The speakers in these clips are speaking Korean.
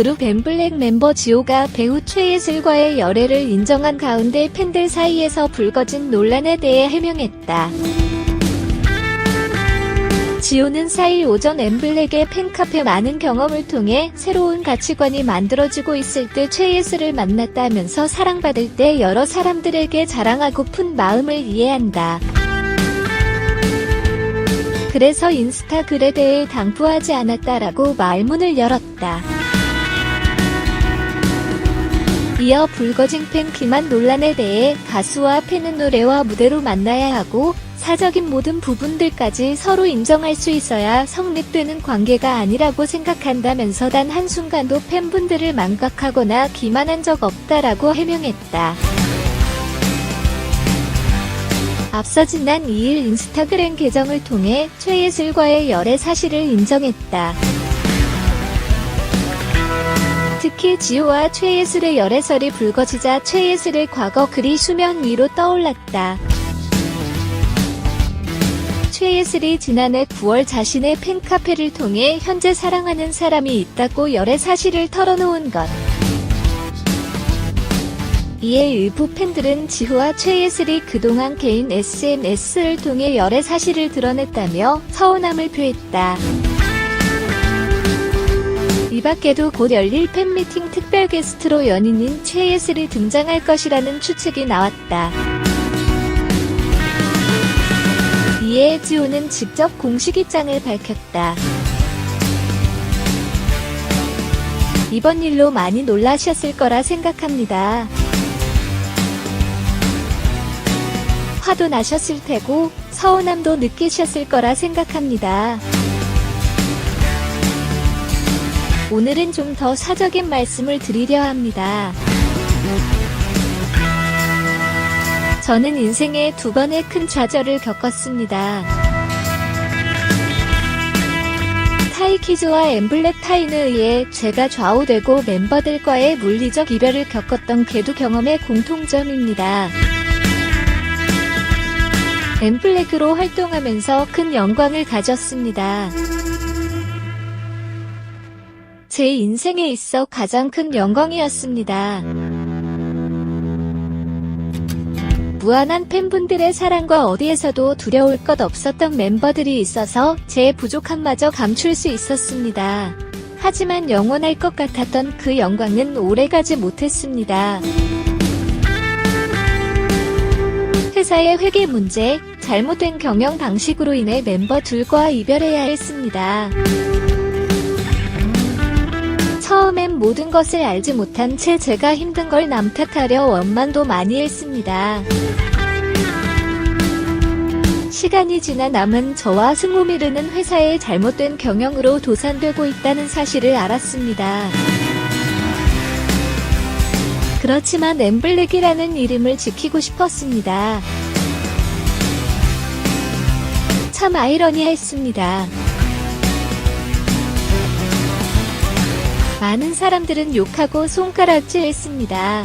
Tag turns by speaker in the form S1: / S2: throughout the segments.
S1: 그룹 엠블랙 멤버 지호가 배우 최예슬과의 열애를 인정한 가운데 팬들 사이에서 불거진 논란에 대해 해명했다. 지호는 4일 오전 엠블랙의 팬카페 많은 경험을 통해 새로운 가치관이 만들어지고 있을 때 최예슬을 만났다면서 사랑받을 때 여러 사람들에게 자랑하고픈 마음을 이해한다. 그래서 인스타글에 대해 당부하지 않았다라고 말문을 열었다. 이어 불거진 팬 기만 논란에 대해 가수와 팬은 노래와 무대로 만나야 하고 사적인 모든 부분들까지 서로 인정할 수 있어야 성립되는 관계가 아니라고 생각한다면서 단 한순간도 팬분들을 망각하거나 기만한 적 없다라고 해명했다. 앞서 지난 2일 인스타그램 계정을 통해 최예슬과의 열애 사실을 인정했다. 특히 지호와 최예슬의 열애설이 불거지자 최예슬의 과거 글이 수면 위로 떠올랐다. 최예슬이 지난해 9월 자신의 팬카페를 통해 현재 사랑하는 사람이 있다고 열애 사실을 털어놓은 것. 이에 일부 팬들은 지호와 최예슬이 그동안 개인 SNS를 통해 열애 사실을 드러냈다며 서운함을 표했다. 이 밖에도 곧 열릴 팬미팅 특별 게스트로 연인인 최예슬이 등장할 것이라는 추측이 나왔다. 이에 지호는 직접 공식 입장을 밝혔다. 이번 일로 많이 놀라셨을 거라 생각합니다. 화도 나셨을 테고 서운함도 느끼셨을 거라 생각합니다. 오늘은 좀 더 사적인 말씀을 드리려 합니다. 저는 인생에 두 번의 큰 좌절을 겪었습니다. 타이키즈와 엠블랙 타인에 의해 제가 좌우되고 멤버들과의 물리적 이별을 겪었던 궤도 경험의 공통점입니다. 엠블랙으로 활동하면서 큰 영광을 가졌습니다. 제 인생에 있어 가장 큰 영광이었습니다. 무한한 팬분들의 사랑과 어디에서도 두려울 것 없었던 멤버들이 있어서 제 부족함마저 감출 수 있었습니다. 하지만 영원할 것 같았던 그 영광은 오래가지 못했습니다. 회사의 회계 문제, 잘못된 경영 방식으로 인해 멤버 둘과 이별해야 했습니다. 처음엔 모든 것을 알지 못한 채 제가 힘든 걸 남 탓하려 원만도 많이 했습니다. 시간이 지나 남은 저와 승호미르는 회사의 잘못된 경영으로 도산되고 있다는 사실을 알았습니다. 그렇지만 엠블랙이라는 이름을 지키고 싶었습니다. 참 아이러니했습니다. 많은 사람들은 욕하고 손가락질 했습니다.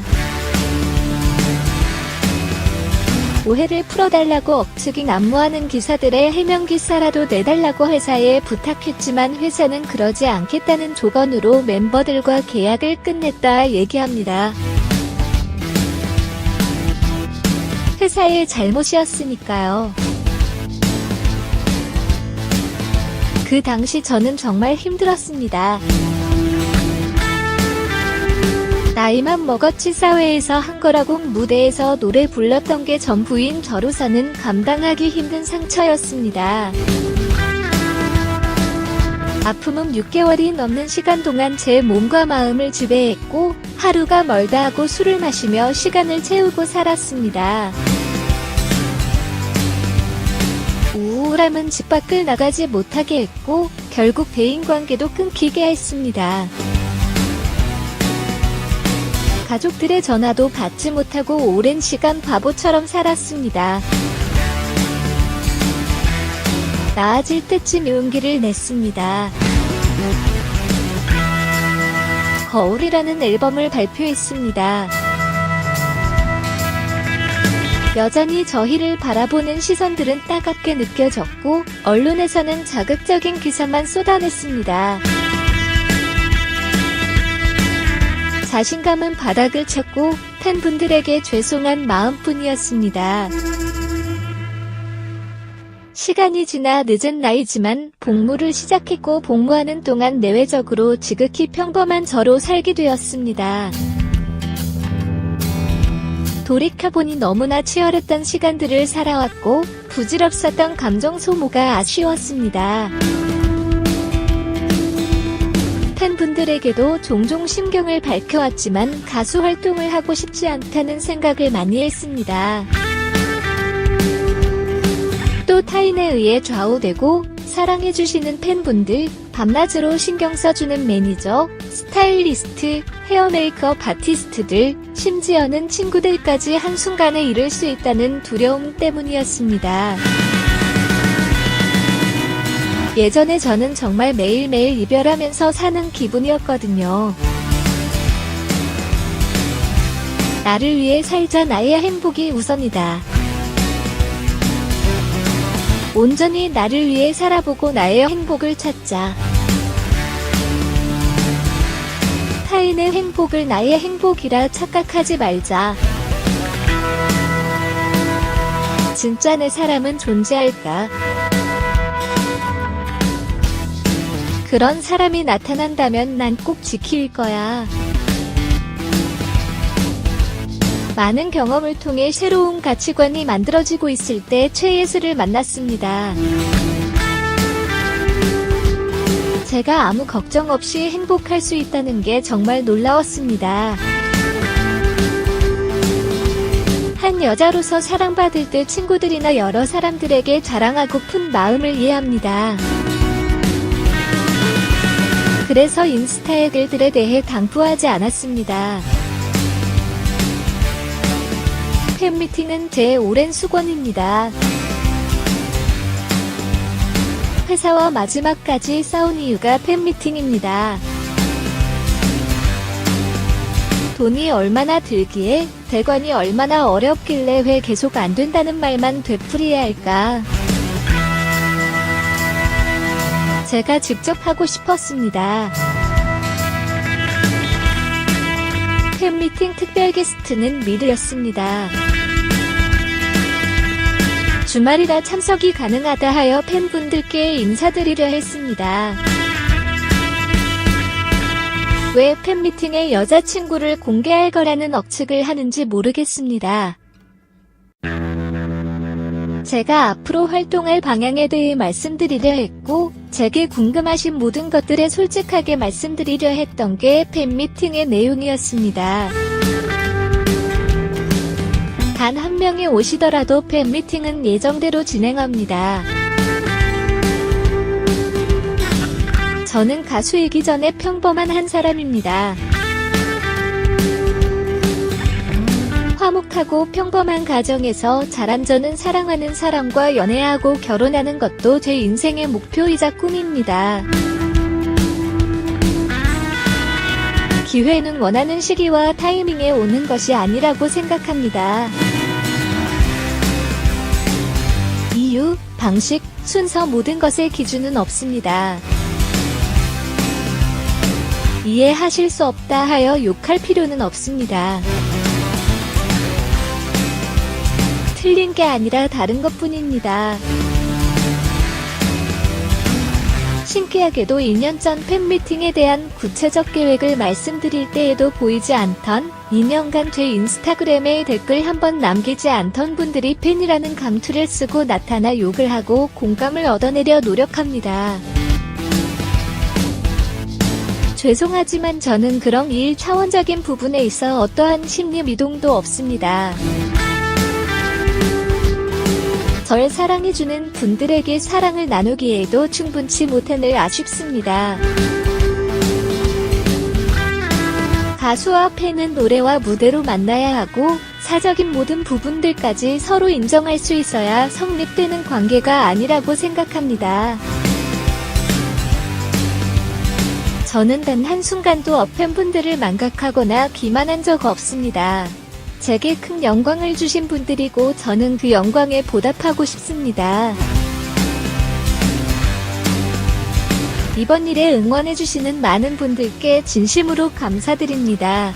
S1: 오해를 풀어달라고 억측이 난무하는 기사들의 해명 기사라도 내달라고 회사에 부탁했지만 회사는 그러지 않겠다는 조건으로 멤버들과 계약을 끝냈다 얘기합니다. 회사의 잘못이었으니까요. 그 당시 저는 정말 힘들었습니다. 나이만 먹었지 사회에서 한 거라고 무대에서 노래 불렀던 게 전부인 저로서는 감당하기 힘든 상처였습니다. 아픔은 6개월이 넘는 시간 동안 제 몸과 마음을 지배했고 하루가 멀다 하고 술을 마시며 시간을 채우고 살았습니다. 우울함은 집 밖을 나가지 못하게 했고 결국 대인관계도 끊기게 했습니다. 가족들의 전화도 받지 못하고 오랜 시간 바보처럼 살았습니다. 나아질 때쯤 용기를 냈습니다. 거울이라는 앨범을 발표했습니다. 여전히 저희를 바라보는 시선들은 따갑게 느껴졌고, 언론에서는 자극적인 기사만 쏟아냈습니다. 자신감은 바닥을 쳤고 팬분들에게 죄송한 마음뿐이었습니다. 시간이 지나 늦은 나이지만 복무를 시작했고 복무하는 동안 내외적으로 지극히 평범한 저로 살게 되었습니다. 돌이켜보니 너무나 치열했던 시간들을 살아왔고 부질없었던 감정 소모가 아쉬웠습니다. 팬분들에게도 종종 심경을 밝혀왔지만 가수 활동을 하고 싶지 않다는 생각을 많이 했습니다. 또 타인에 의해 좌우되고 사랑해주시는 팬분들, 밤낮으로 신경 써주는 매니저, 스타일리스트, 헤어 메이크업 아티스트들, 심지어는 친구들까지 한순간에 잃을 수 있다는 두려움 때문이었습니다. 예전에 저는 정말 매일매일 이별하면서 사는 기분이었거든요. 나를 위해 살자 나의 행복이 우선이다. 온전히 나를 위해 살아보고 나의 행복을 찾자. 타인의 행복을 나의 행복이라 착각하지 말자. 진짜 내 사람은 존재할까? 그런 사람이 나타난다면 난 꼭 지킬 거야. 많은 경험을 통해 새로운 가치관이 만들어지고 있을 때 최예슬을 만났습니다. 제가 아무 걱정 없이 행복할 수 있다는 게 정말 놀라웠습니다. 한 여자로서 사랑받을 때 친구들이나 여러 사람들에게 자랑하고픈 마음을 이해합니다. 그래서 인스타의 글들에 대해 당부하지 않았습니다. 팬미팅은 제 오랜 수건입니다. 회사와 마지막까지 싸운 이유가 팬미팅입니다. 돈이 얼마나 들기에 대관이 얼마나 어렵길래 왜 계속 안 된다는 말만 되풀이해야 할까? 제가 직접 하고 싶었습니다. 팬미팅 특별 게스트는 미르였습니다. 주말이라 참석이 가능하다 하여 팬분들께 인사드리려 했습니다. 왜 팬미팅에 여자친구를 공개할 거라는 억측을 하는지 모르겠습니다. 제가 앞으로 활동할 방향에 대해 말씀드리려 했고, 제게 궁금하신 모든 것들에 솔직하게 말씀드리려 했던 게 팬미팅의 내용이었습니다. 단 한 명이 오시더라도 팬미팅은 예정대로 진행합니다. 저는 가수이기 전에 평범한 한 사람입니다. 화목하고 평범한 가정에서 자란 저는 사랑하는 사람과 연애하고 결혼하는 것도 제 인생의 목표이자 꿈입니다. 기회는 원하는 시기와 타이밍에 오는 것이 아니라고 생각합니다. 이유, 방식, 순서 모든 것의 기준은 없습니다. 이해하실 수 없다 하여 욕할 필요는 없습니다. 틀린 게 아니라 다른 것 뿐입니다. 신기하게도 2년 전 팬미팅에 대한 구체적 계획을 말씀드릴 때에도 보이지 않던 2년간 제 인스타그램에 댓글 한번 남기지 않던 분들이 팬이라는 감투를 쓰고 나타나 욕을 하고 공감을 얻어내려 노력합니다. 죄송하지만 저는 그런 일 차원적인 부분에 있어 어떠한 심리 미동도 없습니다. 절 사랑해주는 분들에게 사랑을 나누기에도 충분치 못하늘 아쉽습니다. 가수와 팬은 노래와 무대로 만나야 하고 사적인 모든 부분들까지 서로 인정할 수 있어야 성립되는 관계가 아니라고 생각합니다. 저는 단 한순간도 팬분들을 망각하거나 기만한 적 없습니다. 제게 큰 영광을 주신 분들이고 저는 그 영광에 보답하고 싶습니다. 이번 일에 응원해주시는 많은 분들께 진심으로 감사드립니다.